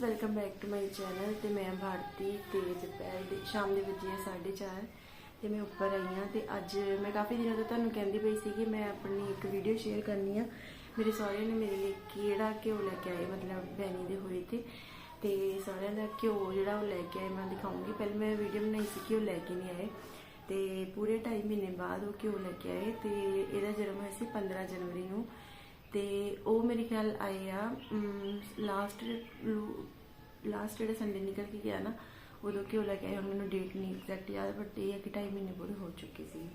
Welcome back to my channel ਤੇ ਮੈਂ ਭਾਰਤੀ ਤੇ ਦੁਪਹਿਰ ਦੀ ਸ਼ਾਮ ਦੇ ਵਜੇ 4:30 ਤੇ ਮੈਂ ਉੱਪਰ ਆਈ ਹਾਂ ਤੇ ਅੱਜ ਮੈਂ ਕਾਫੀ ਦਿਨਾਂ ਤੋਂ ਤੁਹਾਨੂੰ ਕਹਿੰਦੀ ਪਈ ਸੀ ਕਿ ਮੈਂ ਆਪਣੀ ਇੱਕ ਵੀਡੀਓ ਸ਼ੇਅਰ ਕਰਨੀ ਆ। ਮੇਰੇ ਸਹੁਰੇ ਨੇ ਮੇਰੇ ਲਈ ਕਿਹੜਾ ਘਿਓ ਲੈ ਕੇ ਆਏ, ਮਤਲਬ ਬੈਣੀ ਦੇ ਹੋਏ ਤੇ। ਤੇ ਸਹੁਰਿਆਂ ਦਾ ਘਿਓ ਜਿਹੜਾ ਉਹ ਲੈ ਕੇ ਆਏ, ਮੈਂ ਦਿਖਾਉਂਗੀ। ਪਹਿਲਾਂ ਮੈਂ ਵੀਡੀਓ ਬਣਾਈ ਸੀ ਕਿ ਉਹ ਲੈ ਕੇ ਨਹੀਂ ਆਏ। ਤੇ ਪੂਰੇ 2.5 ਮਹੀਨੇ ਬਾਅਦ ਉਹ ਘਿਓ ਲੈ ਕੇ ਆਏ ਤੇ ਇਹਦਾ ਜਨਮ ਹੋਇਆ ਸੀ 15 ਜਨਵਰੀ ਨੂੰ। ਤੇ ਉਹ ਮੇਰੇ ਖਿਆਲ ਆਏ ਆ ਲਾਸਟ ਲਾਸਟ ਜਿਹੜਾ ਸੰਡੇ ਨਿਕਲ ਕੇ ਗਿਆ ਨਾ, ਉਦੋਂ ਘਿਓ ਲੈ ਕੇ ਆਏ, ਹੁਣ ਮੈਨੂੰ ਡੇਟ ਨਹੀਂ ਐਗਜ਼ੈਕਟ ਯਾਦ ਬਟ ਇਹ ਹੈ ਕਿ 2.5 ਮਹੀਨੇ ਪੂਰੇ ਹੋ ਚੁੱਕੇ ਸੀ।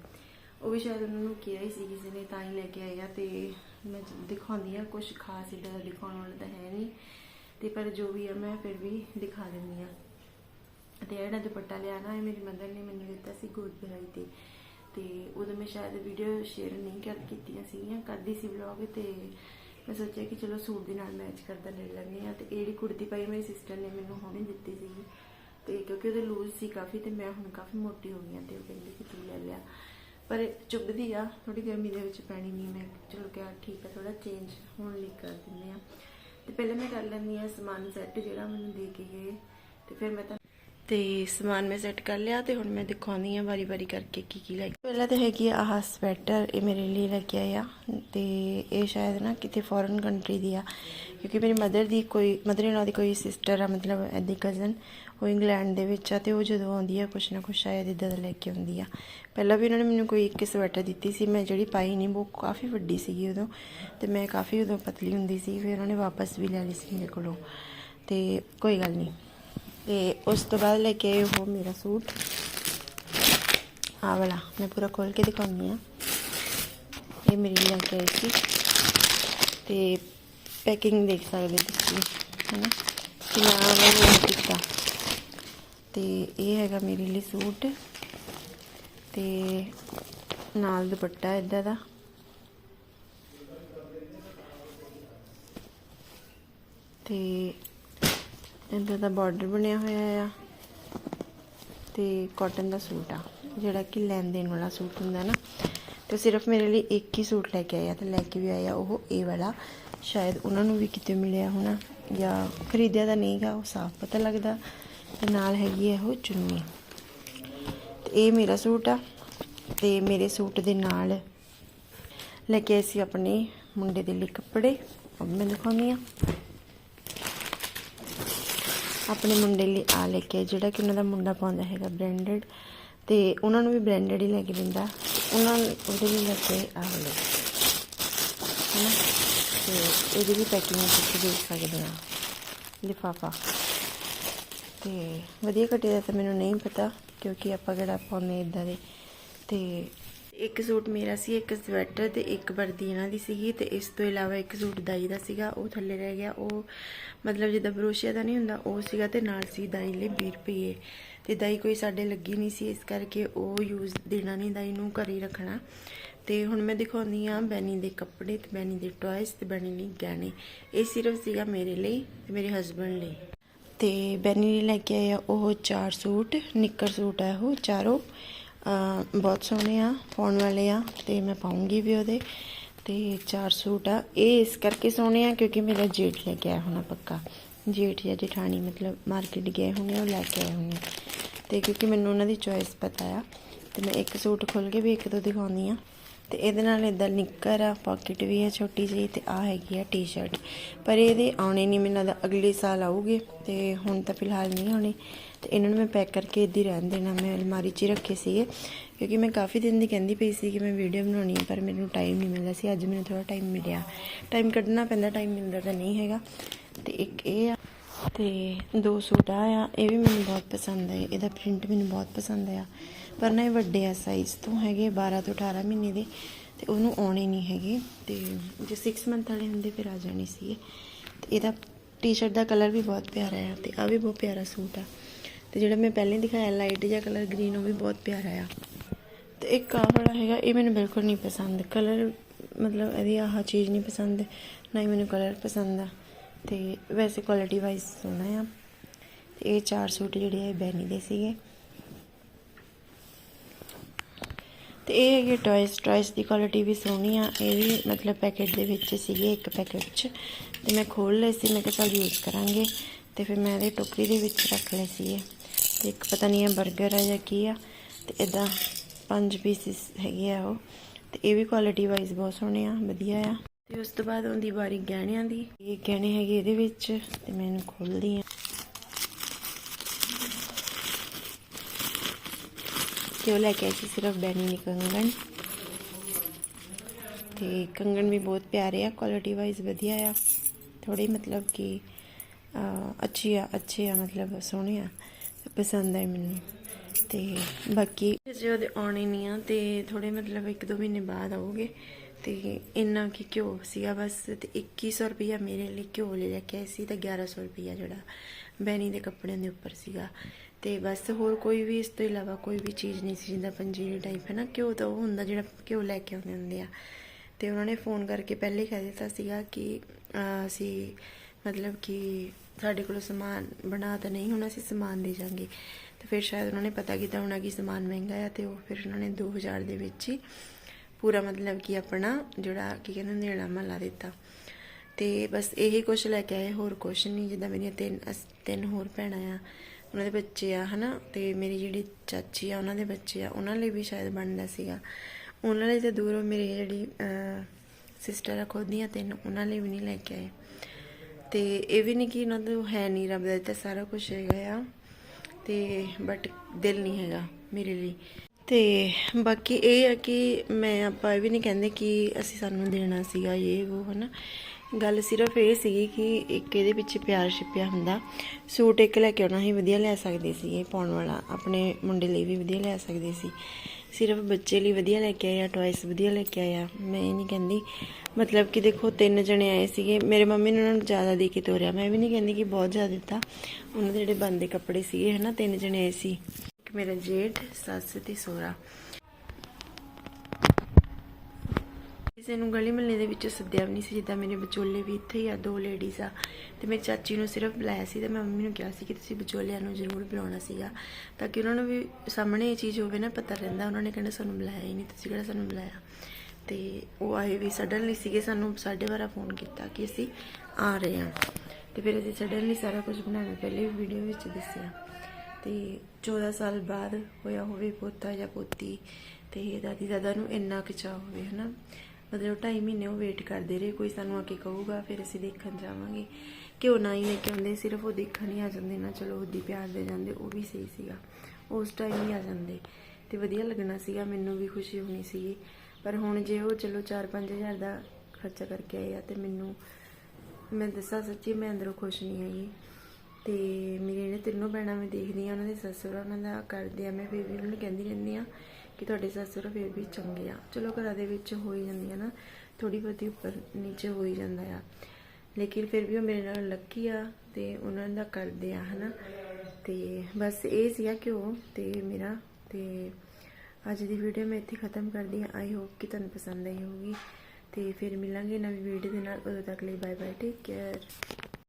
ਉਹ ਵੀ ਸ਼ਾਇਦ ਉਹਨਾਂ ਨੂੰ ਕਿਹਾ ਹੀ ਸੀ ਕਿਸੇ ਨੇ, ਤਾਂ ਹੀ ਲੈ ਕੇ ਆਏ ਆ, ਤੇ ਮੈਂ ਦਿਖਾਉਂਦੀ ਆ ਕੁਝ ਖਾਸ ਇਦਾਂ ਦਾ ਦਿਖਾਉਣ ਵਾਲਾ ਤਾਂ ਹੈ ਨਹੀਂ। ਤੇ ਪਰ ਜੋ ਵੀ ਆ, ਮੈਂ ਫਿਰ ਵੀ ਦਿਖਾ ਦਿੰਦੀ ਆ। ਤੇ ਇਹ ਜਿਹੜਾ ਦੁਪੱਟਾ ਲਿਆ ਨਾ, ਇਹ ਮੇਰੀ ਮਦਰ ਨੇ ਮੈਨੂੰ ਦਿੱਤਾ ਸੀ ਗੋਦ ਭਰਾਈ ਤੇ। ਤੇ ਉਦੋਂ ਮੈਂ ਸ਼ਾਇਦ ਵੀਡੀਓ ਸ਼ੇਅਰ ਨਹੀਂ ਕਰ ਕੀਤੀਆਂ ਸੀਗੀਆਂ, ਕਰਦੀ ਸੀ ਵਲੌਗ ਤੇ ਮੈਂ ਸੋਚਿਆ ਕਿ ਚਲੋ ਸੂਟ ਦੇ ਨਾਲ ਮੈਚ ਕਰਦਾ ਲੈ ਲੈਂਦੀ ਆ ਤੇ ਇਹ ਜਿਹੜੀ ਕੁੜਤੀ ਪਾਈ ਮੇਰੀ ਸਿਸਟਰ ਨੇ ਮੈਨੂੰ ਹੁਣੇ ਦਿੱਤੀ ਸੀਗੀ। ਤੇ ਕਿਉਂਕਿ ਉਹਦੇ ਲੂਜ਼ ਸੀ ਕਾਫੀ ਤੇ ਮੈਂ ਹੁਣ ਕਾਫੀ ਮੋਟੀ ਹੋ ਗਈ ਆ ਤੇ ਉਹ ਕਹਿੰਦੀ ਕਿ ਤੂੰ ਲੈ ਲਿਆ। ਪਰ ਚੁੱਭਦੀ ਆ ਥੋੜੀ ਗਰਮੀ ਦੇ ਵਿੱਚ ਪੈਣੀ ਨਹੀਂ, ਮੈਂ ਚਲੋ ਕਿਹਾ ਠੀਕ ਆ ਥੋੜਾ ਚੇਂਜ ਹੋਣ ਲਈ ਕਰ ਦਿੰਦੇ ਆ ਤੇ ਪਹਿਲਾਂ ਮੈਂ ਕਰ ਲੈਂਦੀ ਆ ਸਮਾਨ ਸੈੱਟ ਜਿਹੜਾ ਮੈਨੂੰ ਦੇ ਕੇ ਗਏ, ਤੇ ਫਿਰ ਮੈਂ ਤਾਂ ਤੇ ਸਮਾਨ ਮੈਂ ਸੈੱਟ ਕਰ ਲਿਆ ਤੇ ਹੁਣ ਮੈਂ ਦਿਖਾਉਂਦੀ ਆ ਵਾਰੀ-ਵਾਰੀ ਕਰਕੇ ਕੀ ਕੀ ਲੈ ਕੇ ਪਹਿਲਾਂ ਤਾਂ ਹੈਗੀ ਆ ਆਹ ਸਵੈਟਰ ਇਹ ਮੇਰੇ ਲਈ ਲੈ ਕੇ ਆਇਆ ਤੇ ਇਹ ਸ਼ਾਇਦ ਨਾ ਕਿਤੇ ਫੋਰਨ ਕੰਟਰੀ ਦੀ ਆ। ਕਿਉਂਕਿ ਮੇਰੀ ਮਦਰ ਦੀ ਕੋਈ ਮਦਰ ਇਨ ਦੀ ਕੋਈ ਸਿਸਟਰ ਆ, ਮਤਲਬ ਐਦੀ ਕਜ਼ਨ ਉਹ ਇੰਗਲੈਂਡ ਦੇ ਵਿੱਚ ਆ ਤੇ ਉਹ ਜਦੋਂ ਆਉਂਦੀ ਆ, ਕੁਛ ਨਾ ਕੁਛ ਸ਼ਾਇਦ ਇਦਾਂ ਦਾ ਲੈ ਕੇ ਆਉਂਦੀ ਆ। ਪਹਿਲਾਂ ਵੀ ਉਹਨਾਂ ਨੇ ਮੈਨੂੰ ਕੋਈ ਇੱਕ ਸਵੈਟਰ ਦਿੱਤੀ ਸੀ, ਮੈਂ ਜਿਹੜੀ ਪਾਈ ਨਹੀਂ ਉਹ ਕਾਫੀ ਵੱਡੀ ਸੀਗੀ ਉਦੋਂ ਤੇ ਮੈਂ ਕਾਫੀ ਉਦੋਂ ਪਤਲੀ ਹੁੰਦੀ ਸੀ, ਫਿਰ ਉਹਨਾਂ ਨੇ ਵਾਪਸ ਵੀ ਲੈ ਲਈ ਸੀ ਮੇਰੇ ਕੋਲੋਂ। ਤੇ ਕੋਈ ਗੱਲ ਨਹੀਂ ਤੇ ਉਸ ਤੋਂ ਬਾਅਦ ਲੈ ਕੇ ਆਏ ਉਹ ਮੇਰਾ ਸੂਟ ਆ ਵਾਲਾ ਮੈਂ ਪੂਰਾ ਖੋਲ ਕੇ ਦਿਖਾਉਂਦੀ ਆ ਇਹ ਮੇਰੀ ਲੈ ਕੇ ਆਈ ਸੀ ਤੇ ਪੈਕਿੰਗ ਦੇਖ ਸਕਦੇ ਤੁਸੀਂ ਹੈਨਾ ਕਿੰਨਾ ਵਧੀਆ ਕੀਤਾ ਤੇ ਇਹ ਹੈਗਾ ਮੇਰੇ ਲਈ ਸੂਟ ਤੇ ਨਾਲ ਦੁਪੱਟਾ ਇਦਾਂ ਦਾ ਤੇ ਇਦਾਂ ਦਾ ਬਾਰਡਰ ਬਣਿਆ ਹੋਇਆ ਆ ਤੇ ਕਾਟਨ ਦਾ ਸੂਟ ਆ, ਜਿਹੜਾ ਕਿ ਲੈਣ ਦੇਣ ਵਾਲਾ ਸੂਟ ਹੁੰਦਾ ਨਾ, ਤੇ ਸਿਰਫ ਮੇਰੇ ਲਈ ਇੱਕ ਹੀ ਸੂਟ ਲੈ ਕੇ ਆਇਆ ਤੇ ਲੈ ਕੇ ਵੀ ਆਇਆ ਉਹ ਇਹ ਵਾਲਾ। ਸ਼ਾਇਦ ਉਹਨਾਂ ਨੂੰ ਵੀ ਕਿਤੇ ਮਿਲਿਆ ਹੋਣਾ ਜਾਂ ਖਰੀਦਿਆ ਤਾਂ ਨਹੀਂਗਾ, ਉਹ ਸਾਫ਼ ਪਤਾ ਲੱਗਦਾ। ਤੇ ਨਾਲ ਹੈਗੀ ਹੈ ਉਹ ਚੁੰਨੀ। ਤੇ ਇਹ ਮੇਰਾ ਸੂਟ ਆ ਤੇ ਮੇਰੇ ਸੂਟ ਦੇ ਨਾਲ ਲੈ ਕੇ ਆਏ ਸੀ ਆਪਣੇ ਮੁੰਡੇ ਦੇ ਲਈ ਕੱਪੜੇ। ਉਹ ਵੀ ਮੈਂ ਦਿਖਾਉਂਦੀ ਆ। ਆਪਣੇ ਮੁੰਡੇ ਲਈ ਆ ਲੈ ਕੇ ਜਿਹੜਾ ਕਿ ਉਹਨਾਂ ਦਾ ਮੁੰਡਾ ਪਾਉਂਦਾ ਹੈਗਾ ਬ੍ਰਾਂਡਡ ਤੇ ਉਹਨਾਂ ਨੂੰ ਵੀ ਬ੍ਰਾਂਡਡ ਹੀ ਲੈ ਕੇ ਦਿੰਦਾ। ਉਹਨਾਂ ਉਹਦੇ ਲਈ ਲੈ ਕੇ ਆ ਵਾਲੇ ਹੈਨਾ? ਤੇ ਇਹਦੀ ਵੀ ਪੈਕਿੰਗ ਤੁਸੀਂ ਦੇਖ ਸਕਦੇ ਆ ਲਿਫਾਫਾ। ਤੇ ਵਧੀਆ ਕੱਟੇ ਦਾ ਤਾਂ ਮੈਨੂੰ ਨਹੀਂ ਪਤਾ, ਕਿਉਂਕਿ ਆਪਾਂ ਕਿਹੜਾ ਪਾਉਂਦੇ ਇਦਾਂ ਦੇ। ਤੇ ਇੱਕ ਸੂਟ ਮੇਰਾ ਸੀ, ਇੱਕ ਸਵੈਟਰ ਤੇ ਇੱਕ ਵਰਦੀ ਇਹਨਾਂ ਦੀ ਸੀਗੀ ਤੇ ਇਸ ਤੋਂ ਇਲਾਵਾ ਇੱਕ ਸੂਟ ਦਾਈ ਦਾ ਸੀਗਾ, ਉਹ ਥੱਲੇ ਰਹਿ ਗਿਆ, ਉਹ ਮਤਲਬ ਜਿੱਦਾਂ ਬਰੋਸ਼ੀਆ ਦਾ ਨਹੀਂ ਹੁੰਦਾ, ਉਹ ਸੀਗਾ ਤੇ ਨਾਲ ਸੀ ਦਾਈ ਲਈ 20 ਰੁਪਏ ਤੇ ਦਾਈ ਕੋਈ ਸਾਡੇ ਲੱਗੀ ਨਹੀਂ ਸੀ, ਇਸ ਕਰਕੇ ਉਹ ਯੂਜ਼ ਦੇਣਾ ਨਹੀਂ ਦਾਈ ਨੂੰ ਘਰੇ ਹੀ ਰੱਖਣਾ। ਤੇ ਹੁਣ ਮੈਂ ਦਿਖਾਉਂਦੀ ਆ ਬੈਨੀ ਦੇ ਕੱਪੜੇ ਤੇ ਬੈਨੀ ਦੇ ਟੌਇਸ ਤੇ ਬੈਨੀ ਲਈ ਗਹਿਣੇ, ਇਹ ਸਿਰਫ ਸੀਗਾ ਮੇਰੇ ਲਈ ਤੇ ਮੇਰੇ ਹਸਬੰਡ ਲਈ। ਤੇ ਬੈਨੀ ਲਈ ਲੈ ਕੇ ਆਇਆ ਉਹ ਚਾਰ ਸੂਟ, ਨਿੱਕਰ ਸੂਟ ਆ ਉਹ, ਚਾਰੋਂ। ਬਹੁਤ ਸੋਹਣੇ ਆ, ਪਾਉਣ ਵਾਲੇ ਆ, ਤੇ ਮੈਂ ਪਾਉਂਗੀ ਵੀ ਉਹਦੇ, ਤੇ ਚਾਰ ਸੂਟ ਆ। ਇਹ ਇਸ ਕਰਕੇ ਸੋਹਣੇ ਆ ਕਿਉਂਕਿ ਮੇਰਾ ਜੇਠ ਲੈ ਕੇ ਆਇਆ ਹੋਣਾ ਪੱਕਾ। ਜੇਠ ਜਾਂ ਜਠਾਣੀ ਮਤਲਬ ਮਾਰਕੀਟ ਗਏ ਹੋਣੇ ਉਹ ਲੈ ਕੇ ਆਏ ਹੋਣੇ ਤੇ ਕਿਉਂਕਿ ਮੈਨੂੰ ਉਹਨਾਂ ਦੀ ਚੋਇਸ ਪਤਾ ਆ, ਤੇ ਮੈਂ ਇੱਕ ਸੂਟ ਖੋਲ ਕੇ ਵੀ ਇੱਕ ਦੋ ਦਿਖਾਉਂਦੀ ਆ। ਤੇ ਇਹਦੇ ਨਾਲ ਇਦਾਂ ਨਿੱਕਰ ਆ ਪਾਕਟ ਵੀ ਹੈ ਛੋਟੀ ਜਿਹੀ, ਤੇ ਆ ਹੈਗੀ ਆ ਟੀ-ਸ਼ਰਟ ਪਰ ਇਹਦੇ ਆਉਣੇ ਨਹੀਂ ਮੈਨੂੰ ਲੱਗਦਾ ਅਗਲੇ ਸਾਲ ਆਉਗੇ ਤੇ ਹੁਣ ਤਾਂ ਫਿਲਹਾਲ ਨਹੀਂ ਆਉਣੇ। ਤੇ ਇਹਨਾਂ ਨੂੰ ਮੈਂ ਪੈਕ ਕਰਕੇ ਇੱਦੀ ਰਹਿਣ ਦੇਣਾ। ਮੈਂ ਅਲਮਾਰੀ 'ਚ ਹੀ ਰੱਖੇ ਸੀਗੇ। ਕਿਉਂਕਿ ਮੈਂ ਕਾਫੀ ਦਿਨ ਦੀ ਕਹਿੰਦੀ ਪਈ ਸੀ ਕਿ ਮੈਂ ਵੀਡੀਓ ਬਣਾਉਣੀ ਹੈ ਪਰ ਮੈਨੂੰ ਟਾਈਮ ਨਹੀਂ ਮਿਲਦਾ ਸੀ। ਅੱਜ ਮੈਨੂੰ ਥੋੜਾ ਟਾਈਮ ਮਿਲਿਆ। ਟਾਈਮ ਕੱਢਣਾ ਪੈਂਦਾ ਟਾਈਮ ਮਿਲਦਾ ਤਾਂ ਨਹੀਂ ਹੈਗਾ। ਤੇ ਇੱਕ ਇਹ ਆ, ਤੇ ਦੋ ਸੂਟ ਆ ਆ ਇਹ ਵੀ ਮੈਨੂੰ ਬਹੁਤ ਪਸੰਦ ਹੈ ਇਹਦਾ ਪ੍ਰਿੰਟ ਮੈਨੂੰ ਬਹੁਤ ਪਸੰਦ ਆ ਪਰ ਨਾ ਇਹ ਵੱਡੇ ਆ ਸਾਈਜ਼ ਤੋਂ ਹੈਗੇ 12 ਤੋਂ 18 ਮਹੀਨੇ ਦੇ। ਤੇ ਉਹਨੂੰ ਆਉਣੇ ਨਹੀਂ ਹੈਗੇ। ਤੇ ਜੇ 6 ਮੰਥ ਵਾਲੇ ਹੁੰਦੇ, ਫਿਰ ਆ ਜਾਣੀ ਸੀ ਤੇ ਇਹਦਾ ਟੀ-ਸ਼ਰਟ ਦਾ ਕਲਰ ਵੀ ਬਹੁਤ ਪਿਆਰਾ ਆ, ਤੇ ਆ ਵੀ ਬਹੁਤ ਪਿਆਰਾ ਸੂਟ ਆ। ਤੇ ਜਿਹੜਾ ਮੈਂ ਪਹਿਲੇ ਦਿਖਾਇਆ ਲਾਈਟ ਜਿਹਾ ਕਲਰ ਗ੍ਰੀਨ ਉਹ ਵੀ ਬਹੁਤ ਪਿਆਰਾ ਆ। ਤੇ ਇੱਕ ਆਹ ਵਾਲਾ ਹੈਗਾ, ਇਹ ਮੈਨੂੰ ਬਿਲਕੁਲ ਨਹੀਂ ਪਸੰਦ। ਕਲਰ ਮਤਲਬ ਇਹਦੀ ਆਹ ਚੀਜ਼ ਨਹੀਂ ਪਸੰਦ, ਨਾ ਹੀ ਮੈਨੂੰ ਕਲਰ ਪਸੰਦ ਆ। ਤੇ ਵੈਸੇ ਕੁਆਲਿਟੀ ਵਾਈਜ਼ ਸੋਹਣਾ ਆ। ਤੇ ਇਹ ਚਾਰ ਸੂਟ ਜਿਹੜੇ ਆ, ਇਹ ਬੈਨੀ ਦੇ ਸੀਗੇ। ਤੇ ਇਹ ਹੈਗੇ ਟੌਇਸ ਟੌਇਸ ਦੀ ਕੁਆਲਿਟੀ ਵੀ ਸੋਹਣੀ ਆ। ਇਹ ਵੀ ਮਤਲਬ ਪੈਕੇਟ ਦੇ ਵਿੱਚ ਸੀਗੇ, ਇੱਕ ਪੈਕੇਟ 'ਚ। ਤੇ ਮੈਂ ਖੋਲ ਲਏ ਸੀ, ਮੈਂ ਕਿਹਾ ਚਲ ਯੂਜ਼ ਕਰਾਂਗੇ। ਤੇ ਫਿਰ ਮੈਂ ਇਹਦੇ ਟੋਕਰੀ ਦੇ ਵਿੱਚ ਰੱਖ ਲਏ ਸੀਗੇ। ਇੱਕ ਪਤਾ ਨਹੀਂ ਇਹ 버ਗਰ ਆ ਜਾਂ ਕੀ ਆ, ਤੇ ਇਦਾਂ ਪੰਜ ਪੀਸਿਸ ਹੈਗੇ ਆ ਉਹ, ਤੇ ਇਹ ਵੀ ਕੁਆਲਿਟੀ ਵਾਈਜ਼ ਬਹੁਤ ਸੋਹਣੇ ਆ, ਵਧੀਆ ਆ। ਤੇ ਉਸ ਤੋਂ ਬਾਅਦ ਆਉਂਦੀ ਵਾਰੀ ਗਹਿਣਿਆਂ ਦੀ, ਇਹ ਗਹਿਣੇ ਹੈਗੇ ਇਹਦੇ ਵਿੱਚ, ਤੇ ਮੈਂ ਇਹਨੂੰ ਖੋਲਦੀ ਆ। ਤੇ ਉਹ ਲੈ ਕੇ ਆਈ ਸੀ ਸਿਰਫ ਬੈਨੀ ਨਹੀਂ ਕੰਗਣ। ਤੇ ਕੰਗਣ ਵੀ ਬਹੁਤ ਪਿਆਰੇ ਆ ਕੁਆਲਿਟੀ ਵਾਈਜ਼ ਵਧੀਆ ਆ। ਥੋੜੇ ਮਤਲਬ ਕਿ ਅੱਛੀ ਆ, ਅੱਛੇ ਆ, ਮਤਲਬ ਸੋਹਣੇ ਆ। ਪਸੰਦ ਆਏ ਮੈਨੂੰ। ਤੇ ਬਾਕੀ ਜੇ ਉਹਦੇ ਆਉਣੇ ਨਹੀਂ ਆ, ਤੇ ਥੋੜੇ ਮਤਲਬ ਇੱਕ ਦੋ ਮਹੀਨੇ ਬਾਅਦ ਆਉਗੇ। ਤੇ ਇੰਨਾ ਕਿ ਘਿਓ ਸੀਗਾ ਬਸ, ਤੇ 2100 ਰੁਪਇਆ ਮੇਰੇ ਲਈ ਘਿਓ ਲੈ ਕੇ ਆਈ ਸੀ, ਤੇ 1100 ਰੁਪਇਆ ਜਿਹੜਾ ਬੈਣੀ ਦੇ ਕੱਪੜਿਆਂ ਦੇ ਉੱਪਰ ਸੀਗਾ। ਤੇ ਬਸ ਹੋਰ ਕੋਈ ਵੀ ਇਸ ਤੋਂ ਇਲਾਵਾ ਕੋਈ ਵੀ ਚੀਜ਼ ਨਹੀਂ ਸੀ, ਜਿੱਦਾਂ ਪੰਜੀਰੀ ਟਾਈਪ ਹੈ ਨਾ, ਘਿਓ ਤਾਂ ਉਹ ਹੁੰਦਾ ਜਿਹੜਾ ਘਿਓ ਲੈ ਕੇ ਆਉਂਦੇ ਹੁੰਦੇ ਆ। ਤੇ ਉਹਨਾਂ ਨੇ ਫੋਨ ਕਰਕੇ ਪਹਿਲੇ ਕਹਿ ਦਿੱਤਾ ਸੀਗਾ ਕਿ ਅਸੀਂ ਮਤਲਬ ਕਿ ਸਾਡੇ ਕੋਲ ਸਮਾਨ ਬਣਾ ਤਾਂ ਨਹੀਂ, ਹੁਣ ਅਸੀਂ ਸਮਾਨ ਦੇ ਜਾਾਂਗੇ। ਤੇ ਫਿਰ ਸ਼ਾਇਦ ਉਹਨਾਂ ਨੇ ਪਤਾ ਕੀਤਾ ਹੋਣਾ ਕਿ ਸਮਾਨ ਮਹਿੰਗਾ ਆ ਤੇ ਉਹ ਫਿਰ ਉਹਨਾਂ ਨੇ 2000 ਦੇ ਵਿੱਚ ਹੀ ਪੂਰਾ ਮਤਲਬ ਕਿ ਆਪਣਾ ਜਿਹੜਾ ਕੀ ਕਹਿੰਦੇ ਨੇੜਾ ਜਿਹੜਾ ਮਹਲਾ ਦਿੱਤਾ। ਤੇ ਬਸ ਇਹੀ ਕੁਝ ਲੈ ਕੇ ਆਏ, ਹੋਰ ਕੁਝ ਨਹੀਂ। ਜਿੱਦਾਂ ਮੇਰੀਆਂ ਤਿੰਨ, ਅਸ- ਤਿੰਨ ਹੋਰ ਭੈਣਾਂ ਆ, ਉਹਨਾਂ ਦੇ ਬੱਚੇ ਆ, ਹਨਾ? ਤੇ ਮੇਰੀ ਜਿਹੜੀ ਚਾਚੀ ਆ, ਉਹਨਾਂ ਦੇ ਬੱਚੇ ਆ, ਉਹਨਾਂ ਲਈ ਵੀ ਸ਼ਾਇਦ ਬਣਦਾ ਸੀਗਾ। ਉਹਨਾਂ ਲਈ ਤਾਂ ਦੂਰੋਂ ਮੇਰੀ ਜਿਹੜੀ ਸਿਸਟਰ ਆ, ਖੁਦ ਦੀਆਂ ਤਿੰਨ, ਉਹਨਾਂ ਲਈ ਵੀ ਨਹੀਂ ਲੈ ਕੇ ਆਏ। ਤੇ ਇਹ ਵੀ ਨਹੀਂ ਕਿ ਉਹਨਾਂ ਤੋਂ ਹੈ ਨਹੀਂ ਰੱਬ ਦਾ ਦਿੱਤਾ, ਸਾਰਾ ਕੁਝ ਹੈਗਾ ਆ। ਤੇ ਬਟ ਦਿਲ ਨਹੀਂ ਹੈਗਾ ਮੇਰੇ ਲਈ। ਤੇ ਬਾਕੀ ਇਹ ਹੈ ਕਿ ਮੈਂ, ਆਪਾਂ ਇਹ ਵੀ ਨਹੀਂ ਕਹਿੰਦੇ ਕਿ ਅਸੀਂ ਸਾਨੂੰ ਦੇਣਾ ਸੀਗਾ ਇਹ ਉਹ ਹਨਾ। ਗੱਲ ਸਿਰਫ ਇਹ ਸੀਗੀ ਕਿ ਇੱਕ ਇਹਦੇ ਪਿੱਛੇ ਪਿਆਰ ਛਿਪਿਆ ਹੁੰਦਾ। ਸੂਟ ਇੱਕ ਲੈ ਕੇ ਆਉਣਾ ਹੀ ਵਧੀਆ ਲੈ ਸਕਦੇ ਸੀ ਇਹ ਪਾਉਣ ਵਾਲਾ। ਆਪਣੇ ਮੁੰਡੇ ਲਈ ਵੀ ਵਧੀਆ ਲੈ ਸਕਦੇ ਸੀ। ਸਿਰਫ ਬੱਚੇ ਲਈ ਵਧੀਆ ਲੈ ਕੇ ਆਇਆ ਟੌਇਸ ਵਧੀਆ ਲੈ ਕੇ ਆਇਆ ਮੈਂ ਇਹ ਨਹੀਂ ਕਹਿੰਦੀ, ਮਤਲਬ ਕਿ ਦੇਖੋ, ਤਿੰਨ ਜਣੇ ਆਏ ਸੀਗੇ। ਮੇਰੇ ਮੰਮੀ ਨੇ ਉਹਨਾਂ ਨੂੰ ਜ਼ਿਆਦਾ ਦੇ ਕੇ ਤੋਰਿਆ। ਮੈਂ ਵੀ ਨਹੀਂ ਕਹਿੰਦੀ ਕਿ ਬਹੁਤ ਜ਼ਿਆਦਾ ਦਿੱਤਾ। ਉਹਨਾਂ ਦੇ ਜਿਹੜੇ ਬੰਦੇ ਕੱਪੜੇ ਸੀਗੇ, ਹਨਾ, ਤਿੰਨ ਜਣੇ ਆਏ ਸੀ। ਮੇਰਾ ਜੇਠ, ਸੱਸ ਤੇ ਸੋਹਰਾ। ਕਿਸੇ ਨੂੰ ਗਲੀ ਮਹੱਲੇ ਦੇ ਵਿੱਚ ਸੱਦਿਆ ਵੀ ਨਹੀਂ ਸੀ, ਜਿੱਦਾਂ ਮੇਰੇ ਵਿਚੋਲੇ ਵੀ ਇੱਥੇ ਹੀ ਆ, ਦੋ ਲੇਡੀਜ਼ ਆ। ਤੇ ਮੇਰੀ ਚਾਚੀ ਨੂੰ ਸਿਰਫ ਬੁਲਾਇਆ ਸੀ ਤੇ ਮੈਂ ਮੰਮੀ ਨੂੰ ਕਿਹਾ ਸੀ ਕਿ ਤੁਸੀਂ ਵਿਚੋਲਿਆਂ ਨੂੰ ਜ਼ਰੂਰ ਬੁਲਾਉਣਾ ਸੀਗਾ, ਤਾਂ ਕਿ ਉਹਨਾਂ ਨੂੰ ਵੀ ਸਾਹਮਣੇ ਇਹ ਚੀਜ਼ ਹੋਵੇ ਨਾ, ਪਤਾ ਰਹਿੰਦਾ। ਉਹਨਾਂ ਨੇ ਕਹਿੰਦੇ ਸਾਨੂੰ ਬੁਲਾਇਆ ਹੀ ਨਹੀਂ, ਤੁਸੀਂ ਕਿਹੜਾ ਸਾਨੂੰ ਬੁਲਾਇਆ? ਤੇ ਉਹ ਆਏ ਵੀ ਸਡਨਲੀ ਸੀਗੇ, ਸਾਨੂੰ 12:30 ਫੋਨ ਕੀਤਾ ਕਿ ਅਸੀਂ ਆ ਰਹੇ ਹਾਂ। ਤੇ ਫਿਰ ਅਸੀਂ ਸਡਨਲੀ ਸਾਰਾ ਕੁਝ ਬਣਾਉਣਾ, ਪਹਿਲੇ ਵੀ ਵੀਡੀਓ ਵਿੱਚ ਦੱਸਿਆ। ਤੇ 14 ਸਾਲ ਬਾਅਦ ਹੋਇਆ ਹੋਵੇ ਪੋਤਾ ਜਾਂ ਪੋਤੀ, ਤੇ ਦਾਦੀ ਦਾਦਾ ਨੂੰ ਇੰਨਾ ਕੁ ਚਾਅ ਹੋਵੇ, ਹਨਾ? ਮਤਲਬ ਢਾਈ ਮਹੀਨੇ ਉਹ ਵੇਟ ਕਰਦੇ ਰਹੇ, ਕੋਈ ਸਾਨੂੰ ਆ ਕੇ ਕਹੂਗਾ, ਫਿਰ ਅਸੀਂ ਦੇਖਣ ਜਾਵਾਂਗੇ। ਕਿ ਉਹ ਨਾ ਹੀ ਲੈ ਕੇ ਆਉਂਦੇ ਸਿਰਫ ਉਹ ਦੇਖਣ ਹੀ ਆ ਜਾਂਦੇ ਨਾ, ਚਲੋ ਉਹਦੀ ਪਿਆਰ ਦੇ ਜਾਂਦੇ, ਉਹ ਵੀ ਸਹੀ ਸੀਗਾ। ਉਸ ਟਾਈਮ ਹੀ ਆ ਜਾਂਦੇ। ਤੇ ਵਧੀਆ ਲੱਗਣਾ ਸੀਗਾ, ਮੈਨੂੰ ਵੀ ਖੁਸ਼ੀ ਹੋਣੀ ਸੀਗੀ। ਪਰ ਹੁਣ ਜੇ ਉਹ ਚਲੋ 4-5000 ਦਾ ਖਰਚਾ ਕਰਕੇ ਆਏ ਆ, ਤੇ ਮੈਨੂੰ, ਮੈਂ ਦੱਸਾਂ ਸੱਚੀ, ਮੈਂ ਅੰਦਰੋਂ ਖੁਸ਼ ਨਹੀਂ ਹੈਗੀ। ਤੇ ਮੇਰੇ ਜਿਹੜੇ ਤਿੰਨੋਂ ਭੈਣਾਂ ਮੈਂ ਦੇਖਦੀ ਆ ਉਹਨਾਂ ਦੇ ਸੱਸ ਸਹੁਰਾ ਉਹਨਾਂ ਦਾ ਕਰਦੇ ਆ, ਮੈਂ ਫਿਰ ਵੀ ਉਹਨਾਂ ਨੂੰ ਕਹਿੰਦੀ ਰਹਿੰਦੀ ਆ ਕਿ ਤੁਹਾਡੇ ਸੱਸ ਸਹੁਰਾ ਫਿਰ ਵੀ ਚੰਗੇ ਆ। ਚਲੋ ਘਰਾਂ ਦੇ ਵਿੱਚ ਹੋ ਹੀ ਜਾਂਦੀ ਆ ਨਾ ਥੋੜੀ ਬਹੁਤੀ ਉੱਪਰ ਨੀਚੇ ਹੋ ਹੀ ਜਾਂਦਾ ਆ। ਲੇਕਿਨ ਫਿਰ ਵੀ ਉਹ ਮੇਰੇ ਨਾਲ ਲੱਕੀ ਆ ਤੇ ਉਹਨਾਂ ਦਾ ਕਰਦੇ ਆ, ਹਨਾ। ਤੇ ਬਸ ਇਹ ਸੀਗਾ ਕਿ ਉਹ ਤੇ ਮੇਰਾ ਤੇ ਅੱਜ ਦੀ ਵੀਡੀਓ ਮੈਂ ਇੱਥੇ ਖਤਮ ਕਰਦੀ ਹਾਂ। ਆਈ ਹੋਪ ਕਿ ਤੁਹਾਨੂੰ ਪਸੰਦ ਆਈ ਹੋਊਗੀ। ਤੇ ਫਿਰ ਮਿਲਾਂਗੇ ਨਵੀਂ ਵੀਡੀਓ ਦੇ ਨਾਲ। ਉਦੋਂ ਤੱਕ ਲਈ ਬਾਏ ਬਾਏ ਟੇਕ ਕੇਅਰ